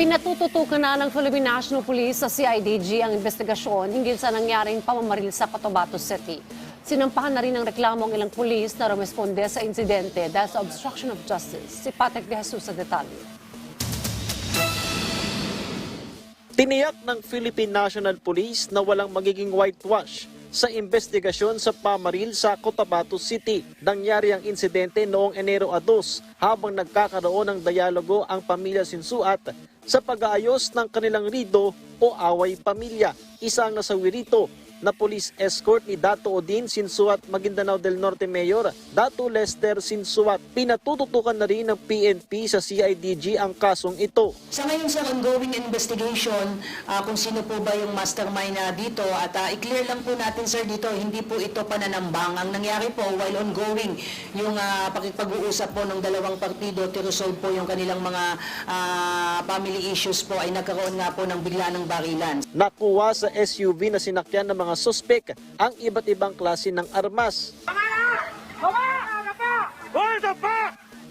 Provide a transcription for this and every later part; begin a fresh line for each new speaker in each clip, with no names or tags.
Pinatututukan na ng Philippine National Police sa CIDG ang investigasyon hinggil sa nangyaring pamamaril sa Cotabato City. Sinampahan na rin ng reklamo ang ilang pulis na rumesponde sa insidente dahil sa obstruction of justice. Si Patrick De Jesus sa detalye.
Tiniyak ng Philippine National Police na walang magiging whitewash sa investigasyon sa pamaril sa Cotabato City. Nangyari ang insidente noong Enero 2 habang nagkakaroon ng dialogo ang pamilya Sinsuat sa pag-aayos ng kanilang rido o away pamilya. Isang nasawi rito na police escort ni Dato Odin Sinsuat Maguindanao del Norte Mayor Dato Lester Sinsuat. Pinatututukan na rin ng PNP sa CIDG ang kasong ito.
Sa ngayon sa ongoing investigation, ah, kung sino po ba yung mastermind na dito at ah, i-clear lang po natin sir dito, hindi po ito pananambang. Ang nangyari po while ongoing yung ah, pakipag-uusap po ng dalawang partido to resolve po yung kanilang mga ah, family issues po ay nagkaroon nga po ng bigla ng barilan.
Nakuha sa SUV na sinakyan ng mga sospek ang iba't ibang klase ng armas.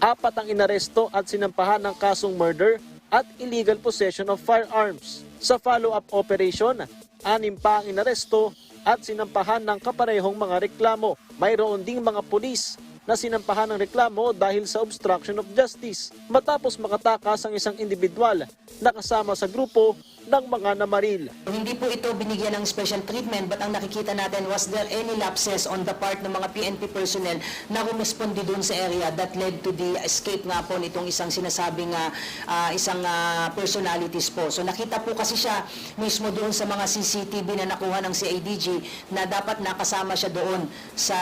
Apat ang inaresto at sinampahan ng kasong murder at illegal possession of firearms. Sa follow-up operation, anim pa ang inaresto at sinampahan ng kaparehong mga reklamo. Mayroon ding mga pulis na sinampahan ng reklamo dahil sa obstruction of justice matapos makatakas ang isang individual na kasama sa grupo ng mga namaril.
Hindi po ito binigyan ng special treatment but ang nakikita natin was there any lapses on the part ng mga PNP personnel na rumispondi doon sa area that led to the escape nga po nitong isang sinasabing ah, ah, isang ah, personalities po. So nakita po kasi siya mismo doon sa mga CCTV na nakuha ng CIDG na dapat nakasama siya doon sa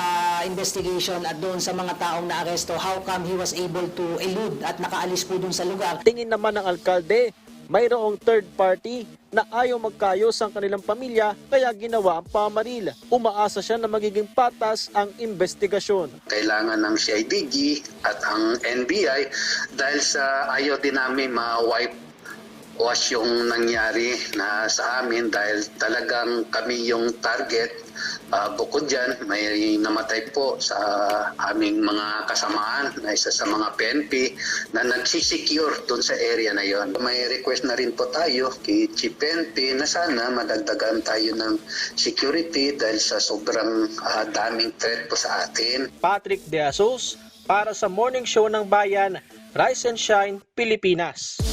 investigation at doon sa mga taong naaresto. How come he was able to elude at nakaalis po doon sa lugar?
Tingin naman ng alkalde, mayroong third party na ayaw magkayos ang kanilang pamilya kaya ginawa ang pamaril. Umaasa siya na magiging patas ang investigasyon.
kailangan ng CIDG at ang NBI dahil sa ayaw din namin ma-wipe wash yung nangyari na sa amin dahil talagang kami yung target. Ah, bukod dyan, may namatay po sa aming mga kasamaan na isa sa mga PNP na nagsisecure doon sa area na yon. May request na rin po tayo kay Chief PNP na sana madagdagan tayo ng security dahil sa sobrang ah, daming threat po sa atin.
Patrick De Asos para sa Morning Show ng Bayan, Rise and Shine, Pilipinas.